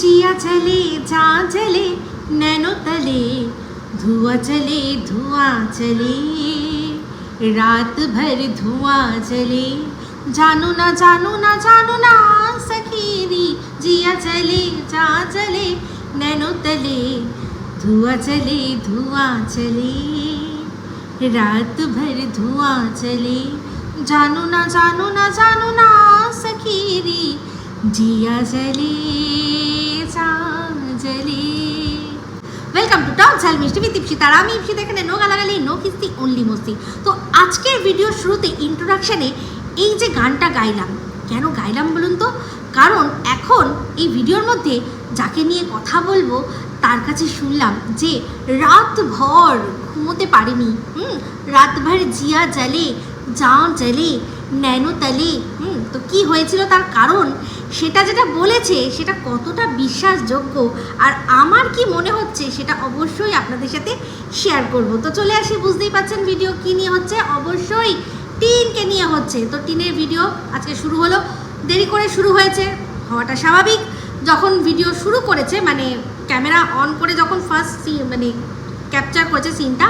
जिया चले जा चले नैनो तले धुआं चले धुआं चले रात भर धुआं चले जानू ना जानू ना जानू ना सखीरी जिया चले जा चले नैनो तले धुआं चले धुआं चले रात भर धुआं चले जानू ना जानू ना जानू ना सखीरी जिया चले চলে ওয়েলকাম টু টক ঝাল মিষ্টি বিথ ইপসিতা আমি ইপসিতা এখানে নো গালাগালি, নো কিস্তি অনলি মস্তি। তো আজকের ভিডিওর শুরুতে ইন্ট্রোডাকশানে এই যে গানটা গাইলাম, কেন গাইলাম বলুন তো? কারণ এখন এই ভিডিওর মধ্যে যাকে নিয়ে কথা বলব, তার কাছে শুনলাম যে রাত ভর ঘুমোতে পারেনি, হুম, রাতভর জিয়া জ্বলে যা জ্বলে, ন্যানো তলে, হুম, তো কি হয়েছিল তার কারণ? সেটা যেটা বলেছে, সেটা কতটা বিশ্বাসযোগ্য? আর আমার কি মনে হচ্ছে, সেটা অবশ্যই আপনাদের সাথে শেয়ার করব। তো চলে আসি, বুঝতেই পাচ্ছেন ভিডিও কি নিয়ে হচ্ছে? অবশ্যই টিনকে নিয়ে হচ্ছে। তো টিনের ভিডিও আজকে শুরু হলো। দেরি করে শুরু হয়েছে, হওয়াটা স্বাভাবিক। যখন ভিডিও শুরু করেছে মানে ক্যামেরা অন করে যখন ফার্স্ট মানে ক্যাপচার করেছে সিনটা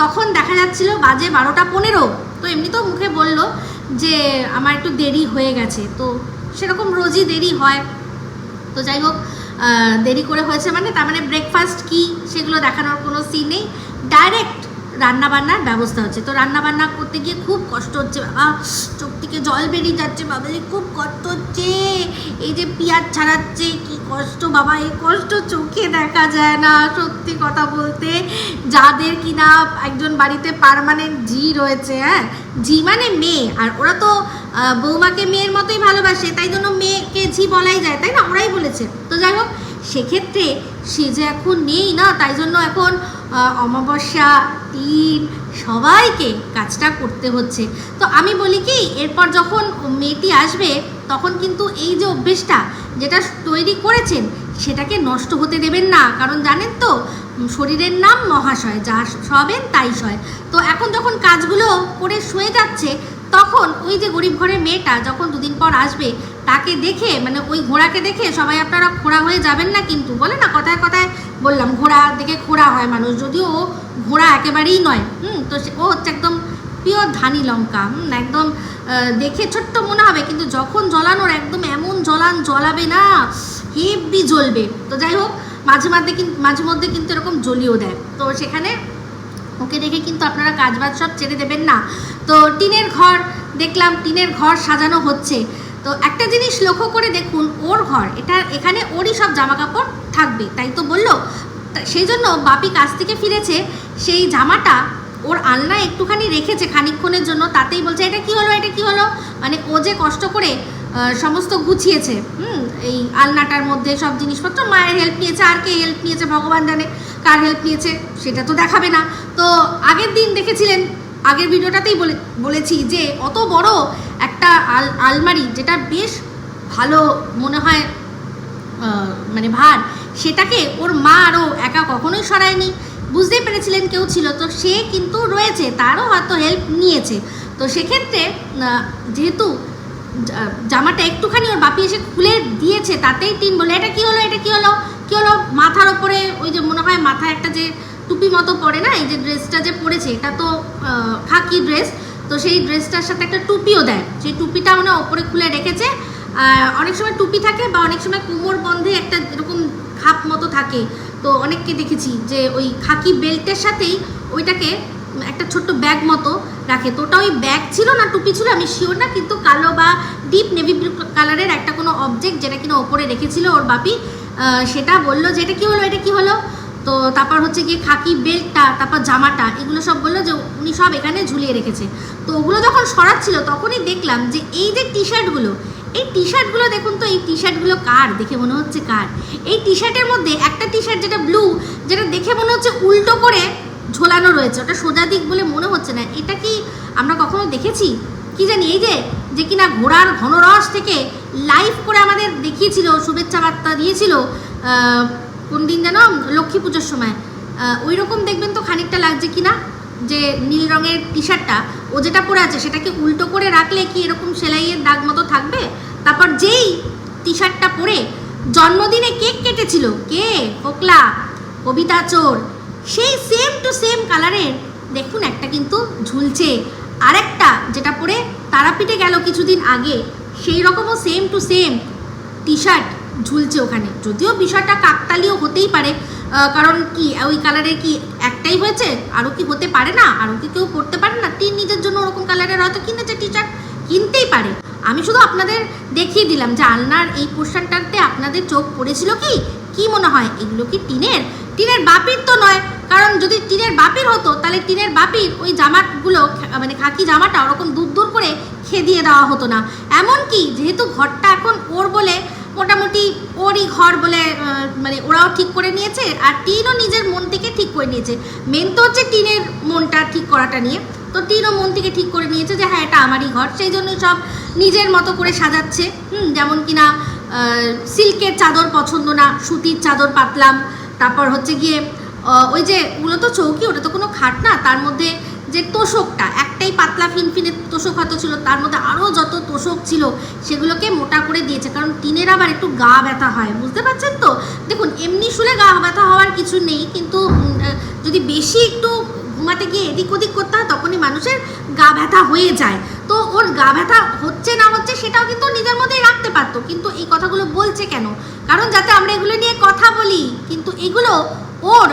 তখন দেখা যাচ্ছিল বাজে বারোটা পনেরো। তো এমনি তো মুখে বলল যে, আমার একটু দেরি হয়ে গেছে। তো সেরকম রোজই দেরি হয়। তো যাই হোক দেরি করে হয়েছে মানে তার মানে ব্রেকফাস্ট কি সেগুলো দেখানোর কোনো সিন নেই। ডাইরেক্ট রান্নাবান্নার ব্যবস্থা হচ্ছে। তো রান্নাবান্না করতে গিয়ে খুব কষ্ট হচ্ছে বাবা। চোখ থেকে জল বেরিয়ে যাচ্ছে বাবা রে, খুব কষ্ট হচ্ছে। এই যে পেঁয়াজ ছাড়াচ্ছে কি কষ্ট বাবা এই কষ্ট চোখে দেখা যায় না সত্যি কথা বলতে। যাদের কিনা একজন বাড়িতে পার্মানেন্ট জি রয়েছে হ্যাঁ? জি মানে মেয়ে আর ওরা তো বৌমাকে মেয়ের মতোই ভালোবাসে, তাই জন্য মেয়েকে ঝি বলাই যায়, তাই না? ওরাই বলেছে। তো যাই হোক, সেক্ষেত্রে সে যে এখন নেই না, তাই জন্য এখন অমাবস্যা তিন সবাইকে কাজটা করতে হচ্ছে। তো আমি বলি কি, এরপর যখন মেয়েটি আসবে, তখন কিন্তু এই যে অভ্যেসটা যেটা তৈরি করেছেন, সেটাকে নষ্ট হতে দেবেন না। কারণ জানেন তো, শরীরের নাম মহাশয়, যা সবেন তাই সয়। তো এখন যখন কাজগুলো করে শুয়ে যাচ্ছে তখন ওই যে গরিব ঘরের মেয়েটা যখন দুদিন পর আসবে, তাকে দেখে মানে ওই ঘোড়াকে দেখে সবাই আপনারা খোড়া হয়ে যাবেন না কিন্তু? বলে না, কথায় কথায় বললাম, ঘোড়া দেখে খোড়া হয় মানুষ, যদিও ও ঘোড়া একেবারেই নয়। হুম, তো সে- ও হচ্ছে একদম পিওর ধানি লঙ্কা, হুম, একদম দেখে ছোট্ট মনে হবে, কিন্তু যখন জ্বলানোর একদম এমন জ্বলান জ্বলাবে না হেভি জ্বলবে। তো যাই হোক, মাঝে মাঝে কিন্তু মাঝে মধ্যে কিন্তু এরকম জ্বলিয়েও দেয়। তো সেখানে ওকে দেখে কিন্তু আপনারা কাজবাজ সব ছেড়ে দেবেন না। তো টিনের ঘর, দেখলাম টিনের ঘর সাজানো হচ্ছে। তো একটা জিনিস লক্ষ্য করে দেখুন, ওর ঘর, এটা এখানে ওরই সব জামা কাপড় থাকবে, তাই তো বলল? সেই জন্য বাপি কাছ থেকে ফিরেছে, সেই জামাটা ওর আলনায় একটুখানি রেখেছে খানিকক্ষণের জন্য, তাতেই বলছে, এটা কি হলো? এটা কি হলো? মানে ও যে কষ্ট করে সমস্ত গুছিয়েছে, হুম? এই আলনাটার মধ্যে সব জিনিসপত্র, মায়ের হেল্প নিয়েছে, আর কে হেল্প নিয়েছে, ভগবান জানে কার হেল্প নিয়েছে, সেটা তো দেখাবে না। তো আগের দিন দেখেছিলেন, আগের ভিডিওটাতেই বলে, বলেছি যে অত বড় একটা আল, আলমারি যেটা বেশ ভালো মনে হয় মানে ভার, সেটাকে ওর মা আরও একা কখনোই সরায়নি। বুঝতেই পেরেছিলেন কেউ ছিল, তো সে কিন্তু রয়েছে, তারও হয়তো হেল্প নিয়েছে। তো সেক্ষেত্রে যেহেতু জামাটা একটুখানি ওর বাপি এসে খুলে দিয়েছে, তাতেই টিন বলে, এটা কি হলো, এটা কি হলো? কি হলো? মাথার ওপরে ওই যে মনে হয় মাথায় একটা যে টুপি মতো পরে না, এই যে ড্রেসটা যে পরেছে এটা তো খাকি ড্রেস, তো সেই ড্রেসটার সাথে একটা টুপিও দেয়। সেই টুপিটা মানে ওপরে খুলে রেখেছে। অনেক সময় টুপি থাকে বা অনেক সময় কোমর বন্ধে একটা এরকম খাপ মতো থাকে। তো অনেককে দেখেছি যে ওই খাকি বেল্টের সাথেই ওইটাকে একটা ছোট্ট ব্যাগ মতো রাখে। তো ওটা ওই ব্যাগ ছিল না, টুপি ছিল, আমি শিওর না, কিন্তু কালো বা ডিপ নেভি ব্লু কালারের একটা কোনো অবজেক্ট যেটা কিনা ওপরে রেখেছিল ওর বাপি সেটা বলল যে এটা কী হলো, এটা কী হলো? তো তারপর হচ্ছে গিয়ে খাকি বেল্টটা তারপর জামাটা, এগুলো সব বলল যে উনি সব এখানে ঝুলিয়ে রেখেছে। তো ওগুলো যখন সরাচ্ছিল, তখনই দেখলাম যে এই যে টি শার্টগুলো এই টি শার্টগুলো দেখুন তো, এই টি শার্টগুলো কার? দেখে মনে হচ্ছে কার? এই টি শার্টের মধ্যে একটা টি শার্ট যেটা ব্লু যেটা দেখে মনে হচ্ছে উল্টো করে ঝোলানো রয়েছে, ওটা সোজা দিক বলে মনে হচ্ছে না। এটা কি আমরা কখনো দেখেছি? কি জানি, এই যে যে কিনা ঘোড়ার ঘনরস থেকে লাইভ করে আমাদের দেখিয়েছিল, শুভেচ্ছা বার্তা দিয়েছিল কোন দিন যেন লক্ষ্মী পুজোর সময়। ওই রকম দেখবেন তো খানিকটা লাগছে কিনা? যে নীল রঙের টি শার্টটা ও যেটা পরে আছে, সেটাকে উল্টো করে রাখলে কি এরকম সেলাইয়ের দাগ মতো থাকবে? তারপর যেই টি শার্টটা পরে জন্মদিনে কেক কেটেছিল, কে? ফোকলা, কবিতা চোর। সেই সেম টু সেম কালারের দেখুন একটা কিন্তু ঝুলছে। আরেকটা, যেটা পরে তারাপীঠে গেল কিছুদিন আগে, সেই রকমও same to same T shirt ঝুলছে ওখানে। যদিও বিষয়টা কাকতালীয় হতেই পারে কারণ কি, ওই কালারের কি একটাই হয়েছে? আরও কি হতে পারে না? আরও কি কেউ করতে পারে না? তিন নিজের জন্য ওরকম কালারের হয়তো কিনেছে টি শার্ট কিনতেই পারে। আমি শুধু আপনাদের দেখিয়ে দিলাম যে আলনার এই পোর্শনটাতে আপনাদের চোখ পড়েছিল কি? কি মনে হয়? এগুলো কি টিনের? টিনের বাপির তো নয়, কারণ যদি টিনের বাপির হতো, তাহলে টিনের বাপির ওই জামাগুলো মানে খাকি জামাটা ওরকম দূর দূর করে খেদিয়ে দেওয়া হতো না। এমন কি যেহেতু ঘরটা এখন ওর বলে, মোটামুটি ওরই ঘর বলে মানে ওরাও ঠিক করে নিয়েছে, আর টিনও নিজের মন থেকে ঠিক করে নিয়েছে। মেন তো হচ্ছে টিনের মনটা ঠিক করাটা নিয়ে। তো টিনও মন থেকে ঠিক করে নিয়েছে যে হ্যাঁ এটা আমারই ঘর, সেই জন্য সব নিজের মতো করে সাজাচ্ছে। হুম, যেমন কিনা সিল্কের চাদর পছন্দ না, সুতির চাদর পাতলাম তারপর হচ্ছে গিয়ে ওই যে মূলত চৌকি, ওটা তো কোনো খাট না, তার মধ্যে যে তোষকটা, একটাই পাতলা ফিনফিনে তোষক হয়তো ছিল, তার মধ্যে আরও যত তোষক ছিল, সেগুলোকে মোটা করে দিয়েছে, কারণ টিনের আবার একটু গা ব্যথা হয়, বুঝতে পারছেন তো? দেখুন, এমনি শুলে গা ব্যথা হওয়ার কিছু নেই, কিন্তু যদি বেশি একটু ঘুমাতে গিয়ে এদিক ওদিক করতে হয়, তখনই মানুষের গা ব্যথা হয়ে যায়। তো ওর গা ব্যথা হচ্ছে না হচ্ছে সেটাও কিন্তু নিজের মধ্যেই রাখতে পারতো। কিন্তু এই কথাগুলো বলছে কেন? কারণ যাতে আমরা এগুলো নিয়ে কথা বলি, কিন্তু এগুলো ওর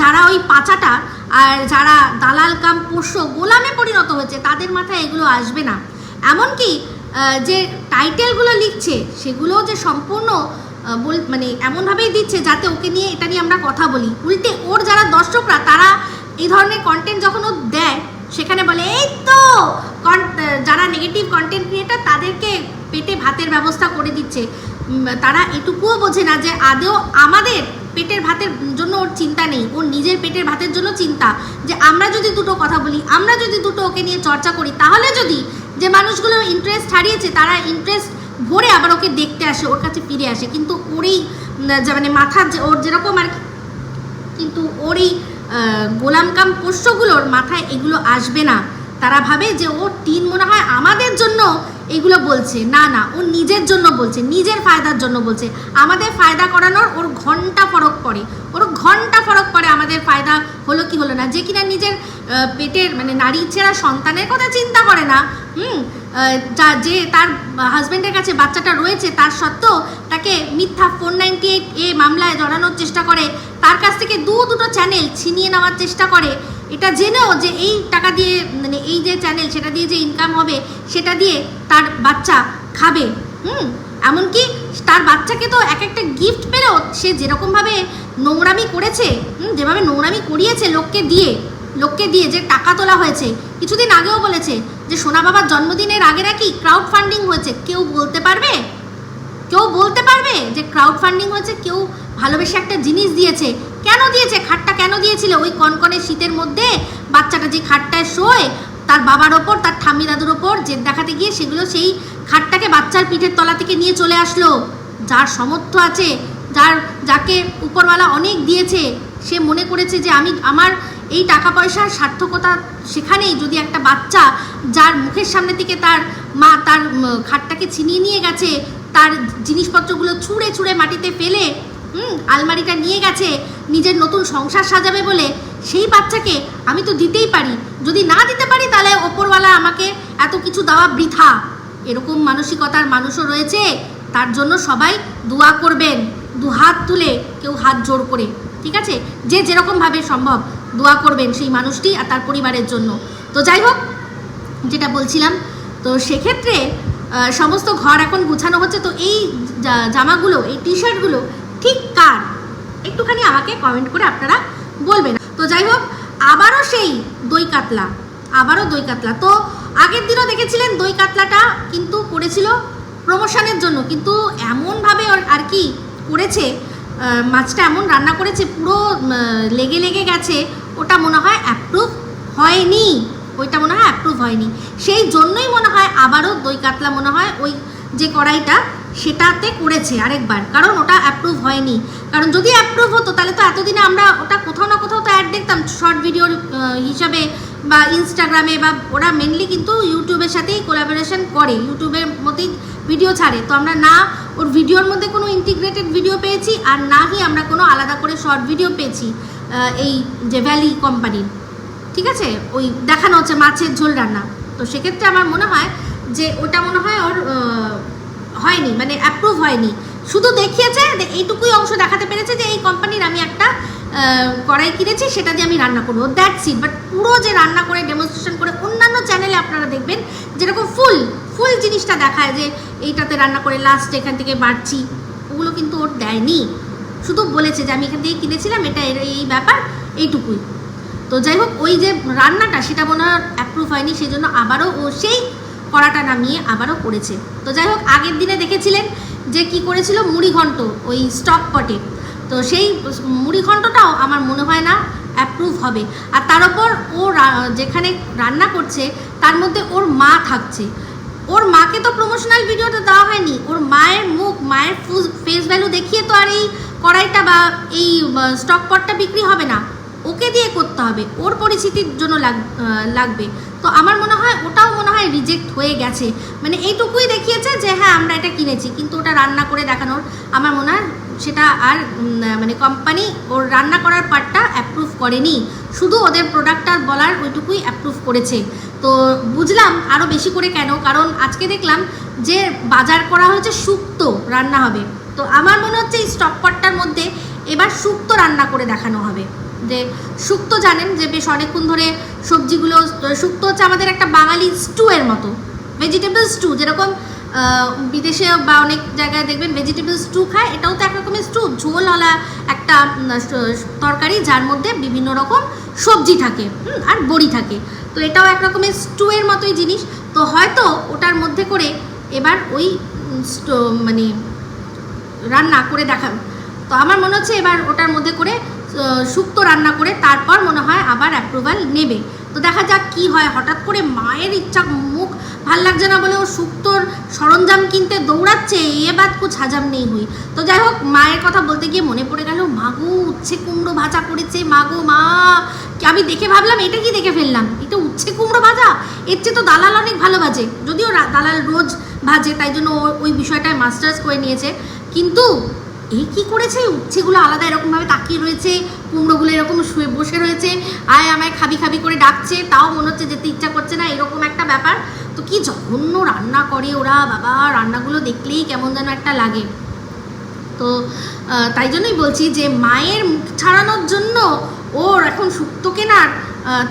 যারা ওই পাচাটা আর যারা দালাল কাম পোষ্য গোলামে পরিণত হয়েছে, তাদের মাথায় এগুলো আসবে না। এমনকি যে টাইটেলগুলো লিখছে সেগুলো যে সম্পূর্ণ বল মানে এমনভাবেই দিচ্ছে যাতে ওকে নিয়ে এটা নিয়ে আমরা কথা বলি। উল্টে ওর যারা দর্শকরা, তারা এই ধরনের কন্টেন্ট যখন ও দেয়, সেখানে বলে, এই তো যারা নেগেটিভ কন্টেন্ট ক্রিয়েটার তাদেরকে পেটে ভাতের ব্যবস্থা করে দিচ্ছে। তারা এটুকুও বোঝে না যে আদেও আমাদের পেটের ভাতের জন্য ওর চিন্তা নেই। ওর নিজের পেটের ভাতের জন্য চিন্তা যে আমরা যদি দুটো কথা বলি, আমরা যদি দুটো ওকে নিয়ে চর্চা করি, তাহলে যদি যে মানুষগুলো ইন্টারেস্ট হারিয়েছে, তারা ইন্টারেস্ট ভরে আবার ওকে দেখতে আসে, ওর কাছে ফিরে আসে। কিন্তু ওরই মানে মাথার যে, ওর যেরকম আর কিন্তু ওর এই আহ, গোলাম কাম পোষ্যগুলোর মাথায় এগুলো আসবে না। তারা ভাবে যে ও টিন মনে হয় আমাদের জন্য এগুলো বলছে। না না ও নিজের জন্য বলছে নিজের ফায়দার জন্য বলছে। আমাদের ফায়দা করানোর ওর ঘণ্টা ফরক পড়ে। ওর ঘণ্টা ফরক পড়ে আমাদের ফায়দা হলো কি হলো না। যে কিনা নিজের পেটের মানে নারী ছেঁড়া সন্তানের কথা চিন্তা করে না। হুম যা যে তার হাজব্যান্ডের কাছে বাচ্চাটা রয়েছে তার সত্ত্বেও তাকে মিথ্যা ফোর নাইনটি এইট এ মামলায় জড়ানোর চেষ্টা করে। তার কাছ থেকে দু দুটো চ্যানেল ছিনিয়ে নেওয়ার চেষ্টা করে। এটা জেনেও যে এই টাকা দিয়ে মানে এই যে চ্যানেল সেটা দিয়ে যে ইনকাম হবে সেটা দিয়ে তার বাচ্চা খাবে। হুম? এমনকি তার বাচ্চাকে তো এক একটা গিফট পেলেও সে যেরকমভাবে নোংরামি করেছে হুম, যেভাবে নোংরামি করিয়েছে লোককে দিয়ে লোককে দিয়ে যে টাকা তোলা হয়েছে। কিছুদিন আগেও বলেছে যে সোনা বাবার জন্মদিনের আগে নাকি ক্রাউড ফান্ডিং হয়েছে। কেউ বলতে পারবে? কেউ বলতে পারবে যে ক্রাউড ফান্ডিং হয়েছে কেউ ভালোবেসে একটা জিনিস দিয়েছে। কেন দিয়েছে? খাটটা কেন দিয়েছিল? ওই কনকনে শীতের মধ্যে বাচ্চাটা যে খাটটায় শোয়, তার বাবার ওপর, তার ঠাম্মি দাদুর ওপর জেদ দেখাতে গিয়ে সেগুলো সেই খাটটাকে বাচ্চার পিঠের তলা থেকে নিয়ে চলে আসলো। যার সমর্থ আছে, যার, যাকে উপরওয়ালা অনেক দিয়েছে, সে মনে করেছে যে আমি, আমার এই টাকা পয়সার সার্থকতা সেখানেই। যদি একটা বাচ্চা যার মুখের সামনে থেকে তার মা তার খাটটাকে ছিনিয়ে নিয়ে গেছে তার জিনিসপত্রগুলো ছুঁড়ে ছুঁড়ে মাটিতে ফেলে, হুম, আলমারিটা নিয়ে গেছে, নিজের নতুন সংসার সাজাবে বলে, সেই বাচ্চাকে আমি তো দিতেই পারি। যদি না দিতে পারি তাহলে ওপরওয়ালা আমাকে এত কিছু দেওয়া বৃথা। এরকম মানসিকতার মানুষও রয়েছে, তার জন্য সবাই দোয়া করবেন। দু হাত তুলে কেউ হাত জোর করে, ঠিক আছে? যে যেরকমভাবে সম্ভব দোয়া করবেন সেই মানুষটি আর তার পরিবারের জন্য। তো যাই হোক, যেটা বলছিলাম, তো সেক্ষেত্রে সমস্ত ঘর এখন গুছানো হচ্ছে, তো এই জামাগুলো, এই টি শার্টগুলো ঠিক কার? একটুখানি আমাকে কমেন্ট করে আপনারা বলবেন। তো যাই হোক, আবারও সেই দই কাতলা, আবারও দই কাতলা। তো আগের দিনও দেখেছিলেন দই কাতলাটা কিন্তু করেছিল প্রমোশনের জন্য, কিন্তু এমনভাবে আর কি করেছে মাছটা এমন রান্না করেছে, পুরো লেগে লেগে গেছে, ওটা মনে হয় অ্যাপ্রুভ হয়নি। ওইটা মনে হয় অ্যাপ্রুভ হয়নি। সেই জন্যই মনে হয় আবারও দই কাতলা মনে হয় ওই যে কড়াইটা সেটাতে করেছে আরেকবার। কারণ ওটা অ্যাপ্রুভ হয়নি। কারণ যদি অ্যাপ্রুভ হতো, তাহলে তো এতদিনে আমরা ওটা কোথাও না কোথাও তো অ্যাড দেখতাম। শর্ট ভিডিওর হিসাবে বা ইনস্টাগ্রামে বা ওরা মেনলি কিন্তু ইউটিউবের সাথেই কোলাবোরেশন করে। ইউটিউবের মধ্যেই ভিডিও ছাড়ে। তো আমরা না ওর ভিডিওর মধ্যে কোনো ইন্টিগ্রেটেড ভিডিও পেয়েছি আর নাহি আমরা কোনো আলাদা করে শর্ট ভিডিও পেয়েছি এই যে ভ্যালি কোম্পানির ঠিক আছে? ওই দেখানো হচ্ছে মাছের ঝোল রান্না। তো সেক্ষেত্রে আমার মনে হয় যে ওটা মনে হয় ওর হয়নি মানে অ্যাপ্রুভ হয়নি। শুধু দেখিয়েছে এইটুকুই অংশ দেখাতে পেরেছে যে এই কোম্পানির আমি একটা কড়াই কিনেছি, সেটা দিয়ে আমি রান্না করব। দ্যাটস ইট বাট পুরো যে রান্না করে ডেমনস্ট্রেশন করে অন্যান্য চ্যানেলে আপনারা দেখবেন, যেরকম ফুল ফুল জিনিসটা দেখায় যে এইটাতে রান্না করে লাস্ট এখান থেকে বাড়ছি। ওগুলো কিন্তু ওর দেয়নি। শুধু বলেছে যে আমি এখান থেকে কিনেছিলাম, এটা এই ব্যাপার, এইটুকুই। তো যাই হোক, ওই যে রান্নাটা সেটা মনে হয় অ্যাপ্রুভ হয়নি সেই জন্য আবারও ও সেই কড়াটা নামিয়ে আবারও করেছে। তো যাই হোক, আগের দিনে দেখেছিলেন যে কি করেছিল? মুড়ি ঘন্ট, ওই স্টক পটে তো সেই মুড়ি ঘন্টটাও আমার মনে হয় না অ্যাপ্রুভ হবে। আর তার ওপর ও যেখানে রান্না করছে, তার মধ্যে ওর মা থাকছে। ওর মাকে তো প্রমোশনাল ভিডিওতে দেওয়া হয়নি। ওর মায়ের মুখ, মায়ের ফেস ভ্যালু দেখিয়ে তো আর এই কড়াইটা বা এই স্টক পটটা বিক্রি হবে না। ওকে দিয়ে করতে হবে। ওর পরিস্থিতির জন্য লাগ- লাগবে। তো আমার মনে হয়, ওটাও মনে হয় রিজেক্ট হয়ে গেছে। মানে এইটুকুই দেখিয়েছে যে হ্যাঁ আমরা এটা কিনেছি, কিন্তু ওটা রান্না করে দেখানোর আমার মনে হয় সেটা আর মানে কোম্পানি ওর রান্না করার পার্টটা অ্যাপ্রুভ করেনি। শুধু ওদের প্রোডাক্টটা বলার ওইটুকুই অ্যাপ্রুভ করেছে। তো বুঝলাম আরও বেশি করে কেন, কারণ আজকে দেখলাম যে বাজার করা হয়েছে শুক্তো রান্না হবে। তো আমার মনে হচ্ছে এই স্টক পটটার মধ্যে এবার শুক্তো রান্না করে দেখানো হবে। যে শুক্তো জানেন যে বেশ অনেকক্ষণ ধরে সবজিগুলো শুক্তো হচ্ছে আমাদের একটা বাঙালি স্টু এর মতো ভেজিটেবল স্টু যেরকম বিদেশে বা অনেক জায়গায় দেখবেন ভেজিটেবল স্টু খায়, এটাও তো এক রকমের স্টু ঝোলওয়ালা একটা তরকারি যার মধ্যে বিভিন্ন রকম সবজি থাকে আর বড়ি থাকে, তো এটাও এক রকমের স্টু এর মতোই জিনিস, তো হয়তো ওটার মধ্যে করে এবার ওই মানে রান্না করে দেখাবে তো আমার মনে হচ্ছে এবার ওটার মধ্যে করে শুক্তো রান্না করে তারপর মনে হয় আবার অ্যাপ্রুভাল নেবে। তো দেখা যাক কি হয়। হঠাৎ করে মায়ের ইচ্ছা, মুখ ভালো লাগছে না বলে ও শুক্তোর সরঞ্জাম কিনতে দৌড়াচ্ছে। এ বাদ কুছ হাজাম নেই হই। তো যাই হোক, মায়ের কথা বলতে গিয়ে মনে পড়ে গেল মাগো উচ্ছে কুমড়ো ভাজা করেছে। মাগো মা আমি দেখে ভাবলাম, এটা কি দেখে ফেললাম? এটা উচ্ছে কুমড়ো ভাজা। এর চেয়ে তো দালাল অনেক ভালো ভাজে। যদিও দালাল রোজ ভাজে, তাই জন্য ওই বিষয়টায় মাস্টার্স করে নিয়েছে। কিন্তু এই কি করেছে? উচ্ছেগুলো আলাদা এরকমভাবে তাকিয়ে রয়েছে, কুমড়োগুলো এরকম শুয়ে বসে রয়েছে। আয় আমায় খাবি খাবি করে ডাকছে, তাও মনে হচ্ছে যেতে ইচ্ছা করছে না, এরকম একটা ব্যাপার। তো কি জঘন্য রান্না করে ওরা, বাবা, রান্নাগুলো দেখলেই কেমন যেন একটা লাগে। তো তাই জন্যই বলছি যে মায়ের মুখ ছাড়ানোর জন্য ওর এখন শুক্তো কেনার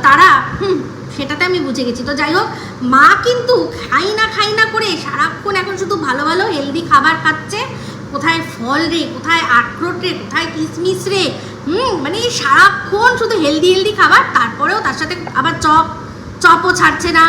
তারা, হুম, সেটাতে আমি বুঝে গেছি। তো যাই হোক, মা কিন্তু খাই না খাই না করে সারাক্ষণ এখন শুধু ভালো ভালো হেলদি খাবার খাচ্ছে। কোথায় ফল রে, কোথায় আখরোট রে, কোথায় কিশমিশ রে? হুম মানে সারাক্ষণ শুধু হেলদি হেলদি খাবার, তারপরেও তার সাথে আবার চপ, চপও ছাড়ছে না।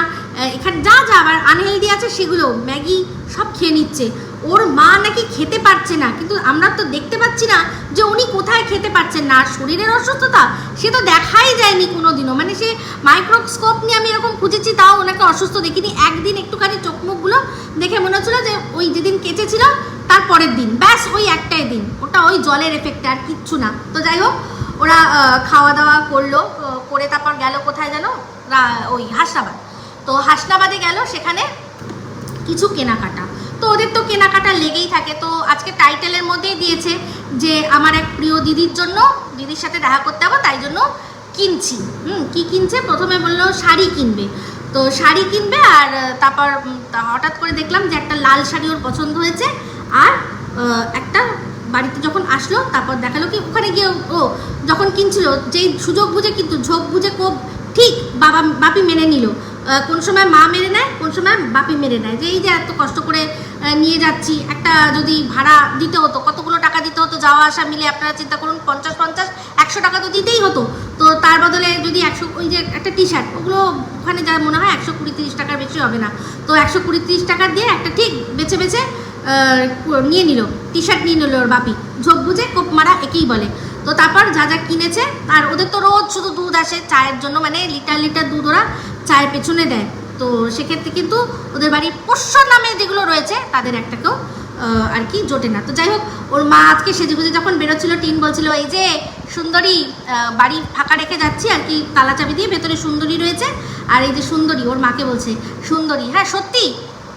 এখানে যা যা আবার আনহেলদি আছে সেগুলো, ম্যাগি সব খেয়ে নিচ্ছে। ওর মা নাকি খেতে পারছে না, কিন্তু আমরা তো দেখতে পাচ্ছি না যে উনি কোথায় খেতে পারছেন না। শরীরের অসুস্থতা, সে তো দেখাই যায়নি কোনো দিনও মানে সে মাইক্রোস্কোপ নিয়ে আমি এরকম খুঁজেছি, তাও ওনাকে অসুস্থ দেখিনি। একদিন একটুখানি চোখ মুখগুলো দেখে মনে হচ্ছিল যে ওই যেদিন কেচেছিল তার পরের দিন। ব্যাস, ওই একটাই দিন। ওটা ওই জলের এফেক্টে আর কিচ্ছু না। তো যাই হোক, ওরা খাওয়া দাওয়া করল করে তারপর গেল কোথায় যেন? ওই হাসনাবাদ। তো হাসনাবাদে গেল সেখানে কিছু কেনাকাটা। তো ওদের তো কেনাকাটা লেগেই থাকে। তো আজকে টাইটেলের মধ্যেই দিয়েছে যে, আমার এক প্রিয় দিদির জন্য, দিদির সাথে দেখা করতে হবে তাই জন্য কিনছি। হুম, কি কিনছে? প্রথমে বলল শাড়ি কিনবে। তো শাড়ি কিনবে আর, তারপর হঠাৎ করে দেখলাম যে একটা লাল শাড়ি ওর পছন্দ হয়েছে। আর একটা বাড়িতে যখন আসলো, তারপর দেখাল কি, ওখানে গিয়ে ও যখন কিনছিল, যেই সুযোগ বুঝে কিন্তু ঝোঁক বুঝে কোপ ঠিক বাবা, বাপি মেনে নিল। কোন সময় মা মেরে নেয়, কোন সময় বাপি মেরে নেয়। যে এই যে এত কষ্ট করে নিয়ে যাচ্ছি, একটা যদি ভাড়া দিতে হতো, কতগুলো টাকা দিতে হতো, যাওয়া আসা মিলে আপনারা চিন্তা করুন, পঞ্চাশ পঞ্চাশ, একশো টাকা তো দিতেই হতো। তো তার বদলে যদি একশো, ওই যে একটা টি শার্ট ওগুলো ওখানে যা মনে হয় একশো কুড়ি, তিরিশ টাকার বেশি হবে না। তো একশো কুড়ি, তিরিশ টাকা দিয়ে একটা ঠিক বেছে বেছে নিয়ে নিল টি শার্ট নিয়ে নিল ওর বাপি। ঝোপ বুঝে কোপ মারা একেই বলে। তো তারপর যা যা কিনেছে, আর ওদের তো রোজ শুধু দুধ আসে, চায়ের জন্য মানে লিটার লিটার দুধ ওরা চায়ের পেছনে দেয়। তো সেক্ষেত্রে কিন্তু ওদের বাড়ির পোষ্য নামে যেগুলো রয়েছে, তাদের একটাকেও আর কি জোটে না। তো যাই হোক, ওর মা আজকে সেজে গুজে যখন বেরোচ্ছিল, টিন বলছিল, এই যে সুন্দরী বাড়ি ফাঁকা রেখে যাচ্ছি, আর কি তালা চাবি দিয়ে ভেতরে সুন্দরী রয়েছে। আর এই যে সুন্দরী, ওর মাকে বলছে, সুন্দরী হ্যাঁ সত্যি?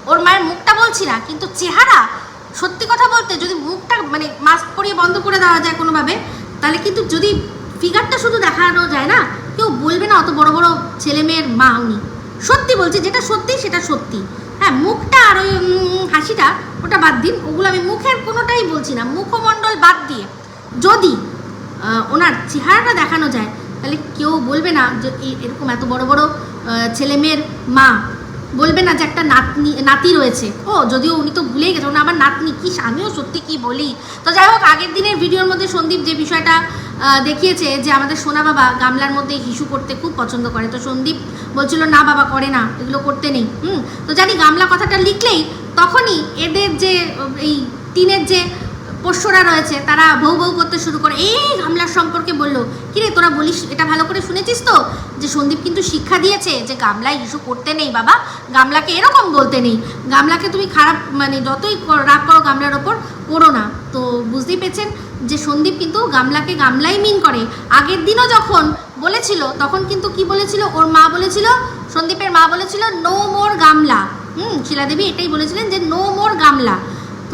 ওর মায়ের মুখটা বলছি না, কিন্তু চেহারা, সত্যি কথা বলতে যদি মুখটা মানে মাস্ক পরিয়ে বন্ধ করে দেওয়া যায় কোনোভাবে, তাহলে কিন্তু যদি ফিগারটা শুধু দেখানো যায় না, কেউ বলবে না অত বড় বড় ছেলে মেয়ের মা উনি। সত্যি বলছি, যেটা সত্যি সেটা সত্যি। হ্যাঁ মুখটা আর ওই হাসিটা ওটা বাদ দিন, ওগুলো আমি মুখের কোনোটাই বলছি না, মুখমণ্ডল বাদ দিয়ে। যদি ওনার চেহারাটা দেখানো যায়, তাহলে কেউ বলবে না যে এরকম এত বড় বড় ছেলে মেয়ের মা বলবে না যে একটা নাতনি, নাতি রয়েছে। ও, যদিও উনি তো ভুলেই গেছে ওনা আমার নাতনি। কি আমিও সত্যি কি বলি? তো যাই হোক, আগের দিনের ভিডিওর মধ্যে সন্দীপ যে বিষয়টা দেখিয়েছে যে আমাদের সোনা বাবা গামলার মধ্যে হিসু করতে খুব পছন্দ করে। তো সন্দীপ বলছিল, না বাবা, করে না, এগুলো করতে নেই। হুম, তো জানি গামলা কথাটা লিখলেই তখনই এদের যে, এই টিনের যে পোষ্যরা রয়েছে, তারা বউ বউ করতে শুরু করে। এই গামলার সম্পর্কে বলল, কিরে, তোরা বলিস এটা ভালো করে শুনেছিস তো? যে সন্দীপ কিন্তু শিক্ষা দিয়েছে যে গামলায় ইস্যু করতে নেই, বাবা। গামলাকে এরকম বলতে নেই। গামলাকে তুমি খারাপ মানে যতই রাগ করো গামলার ওপর, করো না। তো বুঝতেই পেরেছেন যে সন্দীপ কিন্তু গামলাকে গামলাই মিন করে। আগের দিনও যখন বলেছিল, তখন কিন্তু কি বলেছিল? ওর মা বলেছিল, সন্দীপের মা বলেছিল, নো মোর গামলা। হুম, শিলাদেবী এটাই বলেছিলেন যে, নো মোর গামলা।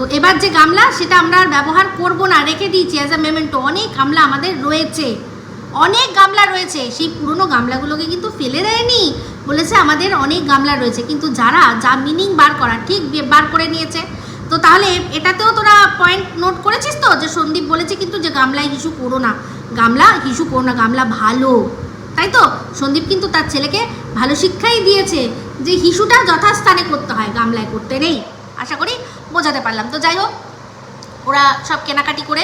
তো এবার যে গামলা, সেটা আমরা আর ব্যবহার করব না, রেখে দিয়েছি অ্যাজ আ মেমেন্টো অনেক গামলা আমাদের রয়েছে। অনেক গামলা রয়েছে। সেই পুরনো গামলাগুলোকে কিন্তু ফেলে দেয়নি বলেছে আমাদের অনেক গামলা রয়েছে। কিন্তু যারা, যা মিনিং বার করা, ঠিক বার করে নিয়েছে। তো তাহলে এটাতেও তোরা পয়েন্ট নোট করেছিস তো? যে সন্দীপ বলেছে কিন্তু যে গামলায় হিসু করো না। গামলা হিসু করো না, গামলা ভালো। তাই তো? সন্দীপ কিন্তু তার ছেলেকে ভালো শিক্ষাই দিয়েছে যে হিসুটা যথাস্থানে করতে হয়, গামলায় করতে নেই। আশা করি বোঝাতে পারলাম। তো যাই হোক, ওরা সব কেনাকাটি করে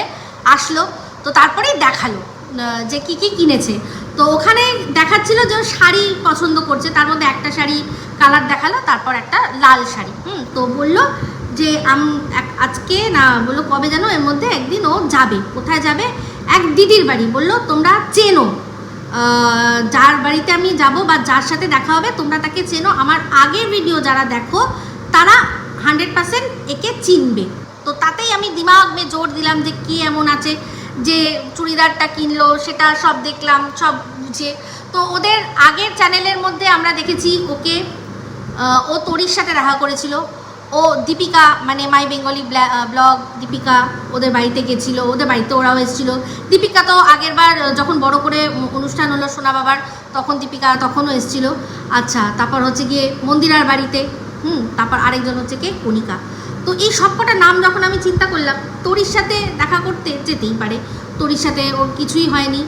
আসলো, তো তারপরেই দেখাল যে কি কি কিনেছে। তো ওখানে দেখাচ্ছিল যে শাড়ি পছন্দ করছে, তার মধ্যে একটা শাড়ি কালার দেখাল, তারপর একটা লাল শাড়ি। হুম, তো বলল যে, আম আজকে না, বলল কবে যেন, এর মধ্যে একদিন ও যাবে, কোথায় যাবে? এক দিদির বাড়ি, বলল, তোমরা চেনো যার বাড়িতে আমি যাব বা যার সাথে দেখা হবে, তোমরা তাকে চেনো। আমার আগের ভিডিও যারা দেখো, তারা হান্ড্রেড পার্সেন্ট একে চিনবে। তো তাতেই আমি দিমাগ মে জোর দিলাম যে কি এমন আছে, যে চুড়িদারটা কিনলো, সেটা সব দেখলাম, সব বুঝে। তো ওদের আগের চ্যানেলের মধ্যে আমরা দেখেছি, ওকে ও তরির সাথে দেখা করেছিল। ও দীপিকা মানে মাই বেঙ্গলি ব্লগ, দীপিকা ওদের বাড়িতে গেছিল, ওদের বাড়িতে ওরাও এসেছিল। দীপিকা তো আগের বার যখন বড় করে অনুষ্ঠান হলো সোনা বাবার, তখন দীপিকা তখনও এসেছিল। আচ্ছা তারপর হচ্ছে গিয়ে মন্দিরার বাড়িতে হুম, তারপর আরেকজন হচ্ছে কে? কণিকা। তো এই সবকটা নাম যখন আমি চিন্তা করলাম, তোরির সাথে দেখা করতে যেতেই পারে। তোরির সাথে ওর কিছুই হয়নি।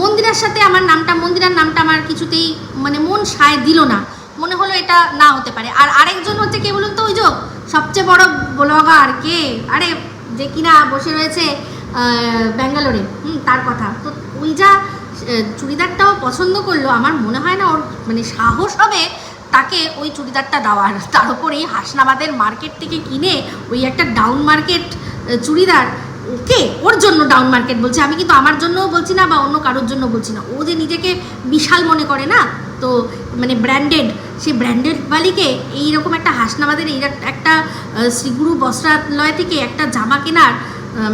মন্দিরার সাথে আমার নামটা, মন্দিরার নামটা আমার কিছুতেই মানে মন সায় দিল না। মনে হলো এটা না হতে পারে। আর আরেকজন হচ্ছে কে বলুন তো ওই যে সবচেয়ে বড় ব্লগার কে? আরে, যে কিনা বসে রয়েছে ব্যাঙ্গালোরে। হুম, তার কথা। তো ওই যা চুড়িদারটাও পছন্দ করল, আমার মনে হয় না ওর মানে সাহস হবে তাকে ওই চুড়িদারটা দেওয়ার তার উপরেই হাসনাবাদের মার্কেট থেকে কিনে ওই একটা ডাউন মার্কেট চুড়িদার ওকে ওর জন্য ডাউন মার্কেট বলছে। আমি কিন্তু আমার জন্যও বলছি না বা অন্য কারোর জন্য বলছি না। ও যে নিজেকে বিশাল মনে করে না, তো মানে ব্র্যান্ডেড সেই ব্র্যান্ডেড বালিকে এইরকম একটা হাসনাবাদের এই একটা শ্রীগুরু বস্ত্রালয় থেকে একটা জামা কেনার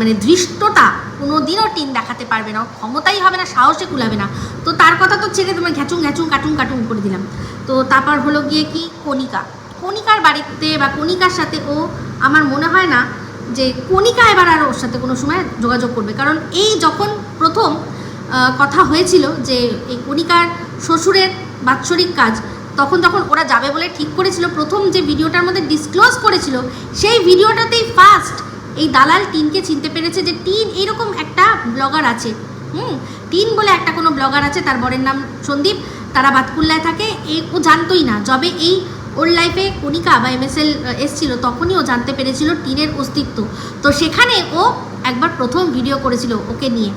মানে ধৃষ্টতা কোনো দিনও টিন দেখাতে পারবে না। ক্ষমতাই হবে না, সাহসে কুলাবে না। তো তার কথা তো ছেড়ে তোমার ঘ্যাচুং ঘ্যাচুং কাটুং কাটুং করে দিলাম। তো তারপর হলো গিয়ে কি? কণিকা। কণিকার বাড়িতে বা কণিকার সাথে ও, আমার মনে হয় না যে কণিকা এবার আর ওর সাথে কোনো সময় যোগাযোগ করবে। কারণ এই যখন প্রথম কথা হয়েছিল যে এই কণিকার শ্বশুরের বাৎসরিক কাজ, তখন যখন ওরা যাবে বলে ঠিক করেছিল, প্রথম যে ভিডিওটার মধ্যে ডিসক্লোজ করেছিল, সেই ভিডিওটাতেই ফার্স্ট এই দালাল টিনকে চিনতে পেরেছে যে টিন এইরকম একটা ব্লগার আছে। হুম টিন বলে একটা কোনো ব্লগার আছে, তার বরের নাম সন্দীপ, তারা বাতকুল্লায় থাকে। এই ও জানতোই না, যবে এই ওর লাইফে কণিকা বা এমএসএল এসছিল, তখনই ও জানতে পেরেছিল টিনের অস্তিত্ব। তো সেখানে ও একবার প্রথম ভিডিও করেছিল ওকে নিয়ে,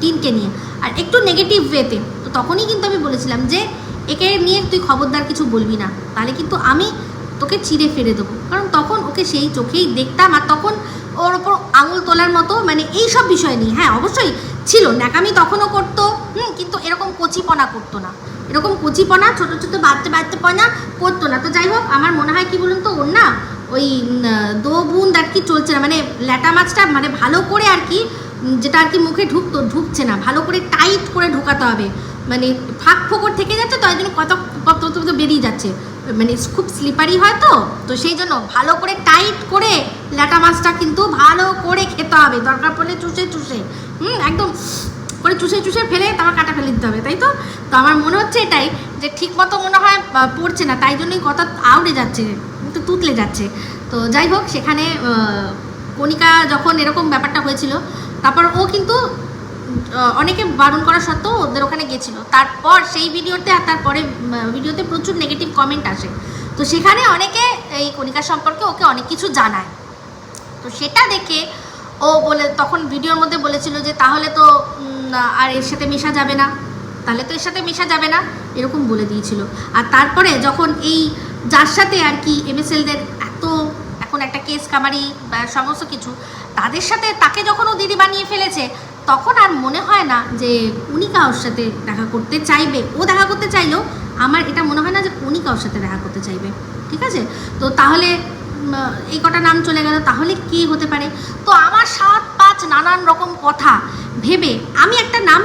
টিনকে নিয়ে। আর একটু নেগেটিভ ওয়েতে তো তখনই কিন্তু আমি বলেছিলাম যে, একে নিয়ে তুই খবরদার কিছু বলবি না, তাহলে কিন্তু আমি তোকে চিড়ে ফেলে দেবো। কারণ তখন ওকে সেই চোখেই দেখতাম, আর তখন ওর ওপর আঙুল তোলার মতো মানে এই সব বিষয় নিয়ে। হ্যাঁ অবশ্যই ছিল। ন্যাকামি তখনও করতো। হুম, কিন্তু এরকম কচিপনা করতো না। এরকম কচিপনা, ছোট ছোট বাচ্চা বাচ্চাপনা করতো না। তো যাই হোক, আমার মনে হয় কি বলুন তো, ওর না ওই দো বুন আর কি চলছে না মানে ল্যাটা মাছটা মানে ভালো করে আর কি যেটা আর কি মুখে ঢুকতো, ঢুকছে না। ভালো করে টাইট করে ঢোকাতে হবে। মানে ফাঁক ফোকর থেকে যাচ্ছে তো জন্য কত কত কত বেরিয়ে যাচ্ছে। মানে খুব স্লিপারি হয় তো তো সেই জন্য ভালো করে টাইট করে ল্যাটা মাছটা কিন্তু ভালো করে খেতে হবে। দরকার পড়লে চুষে চুষে। হুম, একদম করে চুষে চুষে ফেলে তারপর কাটা ফেলে দিতে হবে, তাই তো? তো আমার মনে হচ্ছে এটাই যে ঠিক মতো মনে হয় পড়ছে না, তাই জন্যই কথা আউড়ে যাচ্ছে, একটু তুতলে যাচ্ছে। তো যাই হোক, সেখানে কণিকা যখন এরকম ব্যাপারটা হয়েছিল, তারপর ও কিন্তু অনেকে বারণ করা সত্ত্বেও ওদের ওখানে গেছিল। তারপর সেই ভিডিওতে আর তারপরে ভিডিওতে প্রচুর নেগেটিভ কমেন্ট আসে। তো সেখানে অনেকে এই কণিকা সম্পর্কে ওকে অনেক কিছু জানায়। তো সেটা দেখে ও বলে, তখন ভিডিওর মধ্যে বলেছিল যে, তাহলে তো আর এর সাথে মেশা যাবে না। তাহলে তো এর সাথে মেশা যাবে না? এরকম বলে দিয়েছিল। আর তারপরে যখন এই, যার সাথে আর কি এমএসএলদের এত, এখন একটা কেস কামারি বা সমস্ত কিছু, তাদের সাথে তাকে যখন ও দিদি বানিয়ে ফেলেছে, তখন আর মনে হয় না যে উনি কারোর সাথে দেখা করতে চাইবে। ও দেখা করতে চাইলেও আমার এটা মনে হয় না যে উনি কারোর সাথে দেখা করতে চাইবে। ঠিক আছে? তো তাহলে এই কটা নাম চলে গেল, তাহলে কি হতে পারে? তো আমার সাত পাঁচ নানান রকম কথা। ভেবে আমি একটা নাম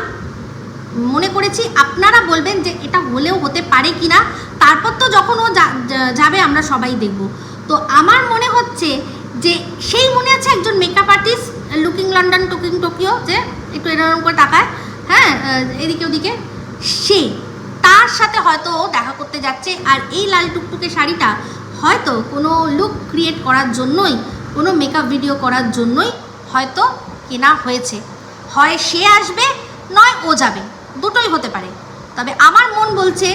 মনে করেছি, আপনারা বলবেন যে এটা হলেও হতে পারে কি না তারপর তো যখন ও যাবে আমরা সবাই দেখব। তো আমার মনে হচ্ছে যে সেই মনে আছে একজন makeup artist looking London talking Tokyo যে একটু এরকম করে তাকায় হ্যাঁ এদিকে ওদিকে। সে, তার সাথে হয়তো ও দেখা করতে যাচ্ছে, আর এই লাল টুকটুকে শাড়িটা হয়তো কোনো লুক ক্রিয়েট করার জন্যই, কোনো মেকআপ ভিডিও করার জন্যই হয়তো কেনা হয়েছে। হয় সে আসবে, নয় ও যাবে। দুটোই হতে পারে। তবে আমার মন বলছে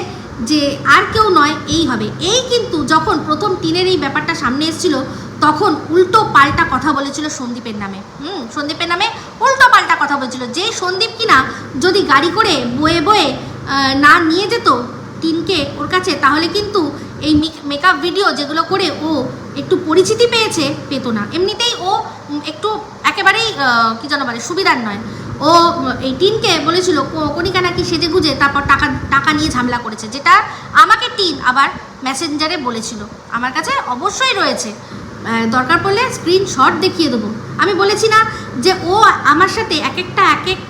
যে আর কেউ নয়, এই হবে। এই কিন্তু যখন প্রথম টিনের এই ব্যাপারটা সামনে এসেছিল, তখন উল্টো পাল্টা কথা বলেছিল সন্দীপের নামে। হুম, সন্দীপের নামে উল্টো পাল্টা কথা বলেছিল। যে সন্দীপ কিনা যদি গাড়ি করে বয়ে বয়ে না নিয়ে যেত টিনকে ওর কাছে, তাহলে কিন্তু এই মেকআপ ভিডিও যেগুলো করে ও একটু পরিচিতি পেয়েছে, পেতো না। এমনিতেই ও একটু একেবারেই কী যেন বলে, সুবিধার নয়। ও এই টিনকে বলেছিল কণিকা নাকি সেজে গুজে তারপর টাকা টাকা নিয়ে ঝামেলা করেছে। যেটা আমাকে টিন আবার মেসেঞ্জারে বলেছিল। আমার কাছে অবশ্যই রয়েছে। দরকার পড়লে স্ক্রিনশট দেখিয়ে দেবো। আমি বলেছি না যে ও আমার সাথে এক একটা এক এক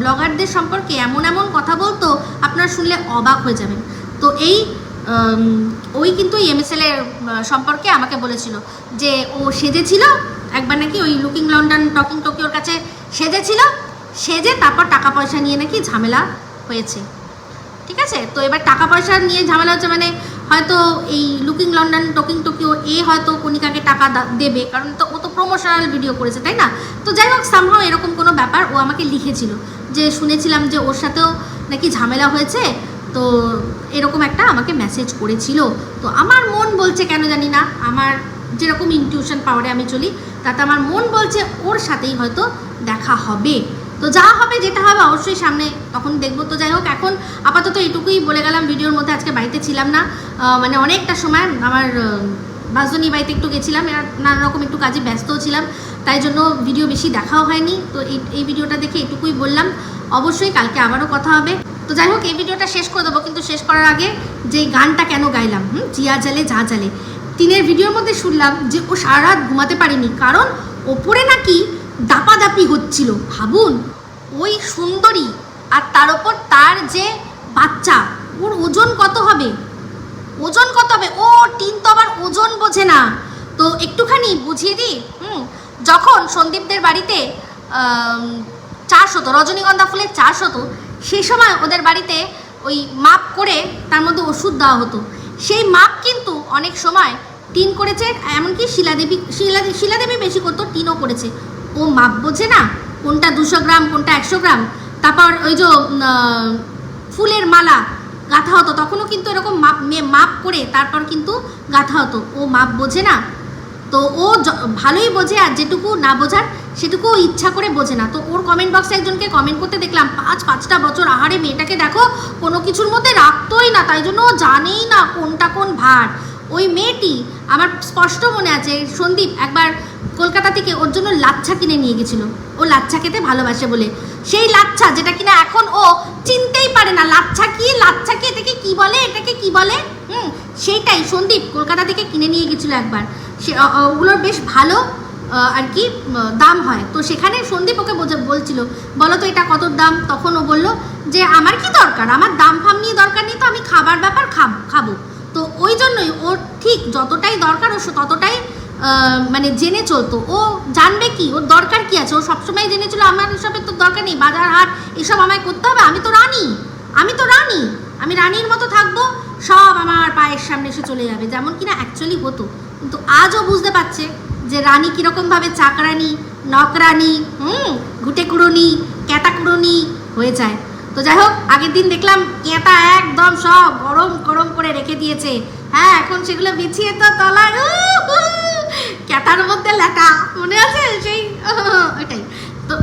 ব্লগারদের সম্পর্কে এমন এমন কথা বলতো, আপনারা শুনলে অবাক হয়ে যাবেন। তো এই ওই কিন্তু এমএসএল এর সম্পর্কে আমাকে বলেছিল যে ও সেজেছিল, একবার নাকি ওই লুকিং লন্ডন টকিং টোকিওর কাছে সেজেছিল, সেজে তারপর টাকা পয়সা নিয়ে নাকি ঝামেলা হয়েছে। ঠিক আছে? তো এবার টাকা পয়সা নিয়ে ঝামেলা হচ্ছে মানে হয়তো এই লুকিং লন্ডন টকিং টোকিও এ হয়তো কণিকাকে টাকা দেবে, কারণ তো ও তো প্রমোশনাল ভিডিও করেছে, তাই না? তো যাই হোক সামহাও এরকম কোনো ব্যাপার ও আমাকে লিখেছিল যে শুনেছিলাম যে ওর সাথেও নাকি ঝামেলা হয়েছে তো এরকম একটা আমাকে মেসেজ করেছিল। তো আমার মন বলছে কেন জানি না, আমার যেরকম ইনটিউশন পাওয়ারে আমি চলি, তাতে আমার মন বলছে ওর সাথেই হয়তো দেখা হবে। তো যা হবে, যেটা হবে অবশ্যই সামনে তখন দেখব। তো যাই হোক, এখন আপাতত এটুকুই বলে গেলাম, ভিডিওর মধ্যে আজকে বাড়িতে ছিলাম না। মানে অনেকটা সময় আমার বাসনি বাড়িতে একটু গেছিলাম নানা রকম একটু কাজে ব্যস্তও ছিলাম, তাই জন্য ভিডিও বেশি দেখাও হয়নি। তো এই ভিডিওটা দেখে এটুকুই বললাম। অবশ্যই কালকে আবারও কথা হবে। তো যাই হোক, এই ভিডিওটা শেষ করে দেবো, কিন্তু শেষ করার আগে যে গানটা কেন গাইলাম, হুম, জিয়া জালে যা জালে। তিনের ভিডিওর মধ্যে শুনলাম যে ও সারা রাত ঘুমাতে পারেনি, কারণ ওপরে নাকি দাপাদাপি হচ্ছিল। ভাবুন, ওই সুন্দরী আর তার ওপর তার যে বাচ্চা, ওর ওজন কত হবে? ওজন কত হবে? ও, টিন তো আবার ওজন বোঝে না। তো একটুখানি বুঝিয়ে দিই, হুম, যখন সন্দীপদের বাড়িতে চাষ হতো রজনীগন্ধা ফুলের চাষ হতো সেই সময় ওদের বাড়িতে ওই মাপ করে তার মধ্যে ওষুধ দেওয়া হতো। সেই মাপ কিন্তু অনেক সময় টিন করেছে, এমনকি শিলাদেবী, শিলা, শিলাদেবী বেশি করতো, টিনও করেছে। ও মাপ বোঝে না কোনটা দুশো গ্রাম, কোনটা একশো গ্রাম। তারপর ওই যে ফুলের মালা গাঁথা হতো, তখনও কিন্তু এরকম মাপ মাপ করে তারপর কিন্তু গাঁথা হতো। ও মাপ বোঝে না তো ও ভালোই বোঝে আর যেটুকু না বোঝার, সেটুকু ইচ্ছা করে বোঝে না। তো ওর কমেন্ট বক্সে একজনকে কমেন্ট করতে দেখলাম, পাঁচ, পাঁচটা বছর, আহারে মেয়েটাকে দেখো কোনো কিছুর মধ্যে রাখতোই না, তাই জন্য ও জানেই না কোনটা কোন ভার। ওই মেয়েটি আমার স্পষ্ট মনে আছে, সন্দীপ একবার কলকাতা থেকে ওর জন্য লাচ্ছা কিনে নিয়ে গেছিল। ও লাচ্ছা খেতে ভালোবাসে বলে। সেই লাচ্ছা যেটা কিনা এখন ও চিনতেই পারে না, লাচ্ছা কি লাচ্ছা কি, এটাকে কি বলে, এটাকে কি বলে? হুম, সেইটাই সন্দীপ কলকাতা থেকে কিনে নিয়ে গেছিল একবার। সে ওগুলোর বেশ ভালো আর কি দাম হয়। তো সেখানে সন্দীপ ওকে বোঝা- বলছিল, বলো তো এটা কত দাম? তখন ও বলল যে, আমার কি দরকার? আমার দাম ফাম নিয়ে দরকার নেই তো, আমি খাবার ব্যাপার খাব খাব। তো ওই জন্যই ওর ঠিক যতটাই দরকার ও ততটাই মানে জেনে চলতো। ও জানবে কি? ওর দরকার কি আছে? ও সবসময় জেনে চলো আমার এসবের তো দরকার নেই, বাজার হাট, এসব আমায় করতে হবে, আমি তো রানী, আমি তো রানী, আমি রানীর মতো থাকব, সব আমার পায়ের সামনে এসে চলে যাবে। যেমন কিনা অ্যাকচুয়ালি হতো। কিন্তু আজও বুঝতে পারছে যে রানী কীরকমভাবে চাকরানি, নকরানি, হুম ঘুটে কুড়ুনি ক্যাটা কুড়ুনি হয়ে যায়। তো যাই হোক আগের দিন দেখলাম কেতা একদম সব গরম গরম করে রেখে দিয়েছে। হ্যাঁ এখন সেগুলো বিছিয়ে তো তলায় ক্যাতার মধ্যে লেটা, মনে আছে? সেই ওইটাই। তো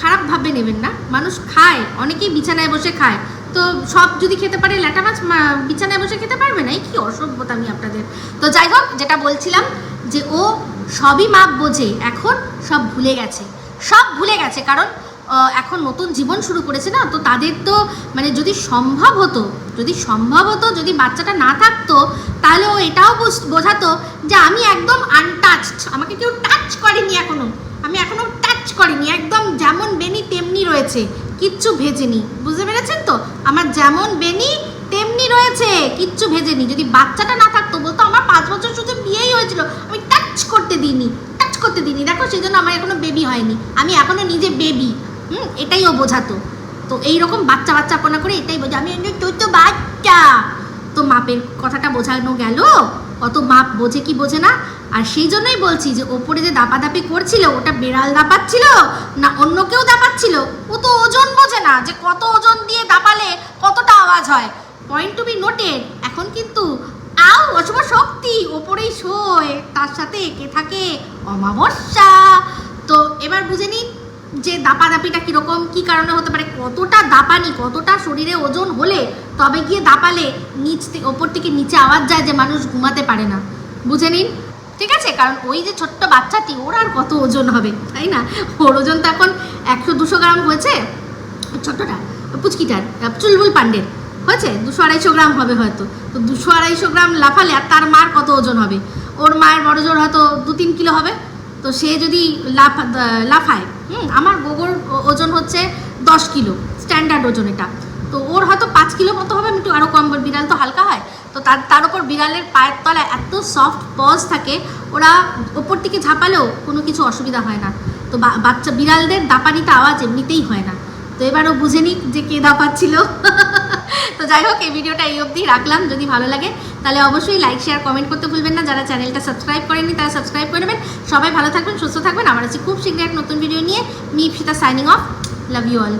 খারাপ ভাবে নেবেন না। মানুষ খায়, অনেকেই বিছানায় বসে খায়। তো সব যদি খেতে পারে ল্যাটা মাছ বিছানায় বসে খেতে পারবে না? এই কি অসভ্যতা আমি আপনাদের। তো যাই হোক যেটা বলছিলাম যে ও সবই মাপ বোঝে, এখন সব ভুলে গেছে। সব ভুলে গেছে, কারণ এখন নতুন জীবন শুরু করেছে না, তো তাদের তো মানে যদি সম্ভব হতো, যদি সম্ভব হতো, যদি বাচ্চাটা না থাকতো, তাহলে ও এটাও বুঝ- বোঝাতো যে আমি একদম আনটাচড আমাকে কেউ টাচ করেনি এখনও আমি এখনও টাচ করিনি, একদম যেমন বেনি তেমনি রয়েছে, কিচ্ছু ভেজেনি। বুঝতে পেরেছেন তো? আমার যেমন বেনি তেমনি রয়েছে, কিচ্ছু ভেজেনি। যদি বাচ্চাটা না থাকতো, বলতো আমার পাঁচ বছর শুধু বিয়েই হয়েছিল, আমি টাচ করতে দিইনি টাচ করতে দিইনি। দেখো সেই জন্য আমার এখনও বেবি হয়নি। আমি এখনও নিজে বেবি হুম, এটাই ও বোঝাতো তো এইরকম বাচ্চা বাচ্চাপনা করে এটাই বোঝা। আমি তুই তো বাচ্চা। তো মাপের কথাটা বোঝানো গেল। কত মাপ বোঝে কি বোঝে না? আর সেই জন্যই বলছি যে ওপরে যে দাপাদাপি করছিল, ওটা বেড়াল দাপাচ্ছিল না অন্য কেউ দাপাচ্ছিল? ও তো ওজন বোঝে না যে কত ওজন দিয়ে দাপালে কতটা আওয়াজ হয়। পয়েন্ট টু বি নোটেড এখন কিন্তু আও, অশুভ শক্তি, ওপরেই শোয়। তার সাথে কে থাকে অমাবস্যা। তো এবার বুঝে নিন যে দাপাদাপিটা কীরকম, কী কারণে হতে পারে, কতটা দাপানি, কতটা শরীরে ওজন হলে তবে গিয়ে দাপালে নিচ থেকে, ওপর থেকে নিচে আওয়াজ যায় যে মানুষ ঘুমাতে পারে না। বুঝে নিন? ঠিক আছে? কারণ ওই যে ছোট্ট বাচ্চাটি, ওর আর কত ওজন হবে, তাই না? ওর ওজন তো এখন একশো দুশো গ্রাম হয়েছে। ছোট্টটা পুচকিটার চুলবুল পান্ডের হয়েছে? দুশো আড়াইশো গ্রাম হবে হয়তো। তো দুশো আড়াইশো গ্রাম লাফালে আর তার মার কত ওজন হবে? ওর মায়ের বড় জোর হয়তো দু তিন কিলো হবে। তো সে যদি লাফা লাফায় হুম, আমার গোগর ও- ওজন হচ্ছে দশ কিলো স্ট্যান্ডার্ড ওজন এটা। তো ওর হয়তো পাঁচ কিলো মতো হবে আমি একটু আরও কম, বিড়াল তো হালকা হয়। তো তার তার উপর বিড়ালের পায়ের তলায় এত সফট পজ থাকে, ওরা ওপর থেকে ঝাঁপালেও কোনো কিছু অসুবিধা হয় না। তো বাচ্চা, বিড়ালদের দাপানিতে আওয়াজ এমনিতেই হয় না। তো এবারও বুঝে নিক যে কে দাপাচ্ছিল। তো যাই হোক, এই ভিডিওটা এই অবধি রাখলাম। যদি ভালো লাগে তাহলে অবশ্যই লাইক শেয়ার কমেন্ট করতে ভুলবেন না। যারা চ্যানেলটা সাবস্ক্রাইব করেনি তারা সাবস্ক্রাইব করে নেবেন। সবাই ভালো থাকবেন, সুস্থ থাকবেন। আমার আছে খুব শীঘ্রই এক নতুন ভিডিও নিয়ে, মি সেটা signing off love you all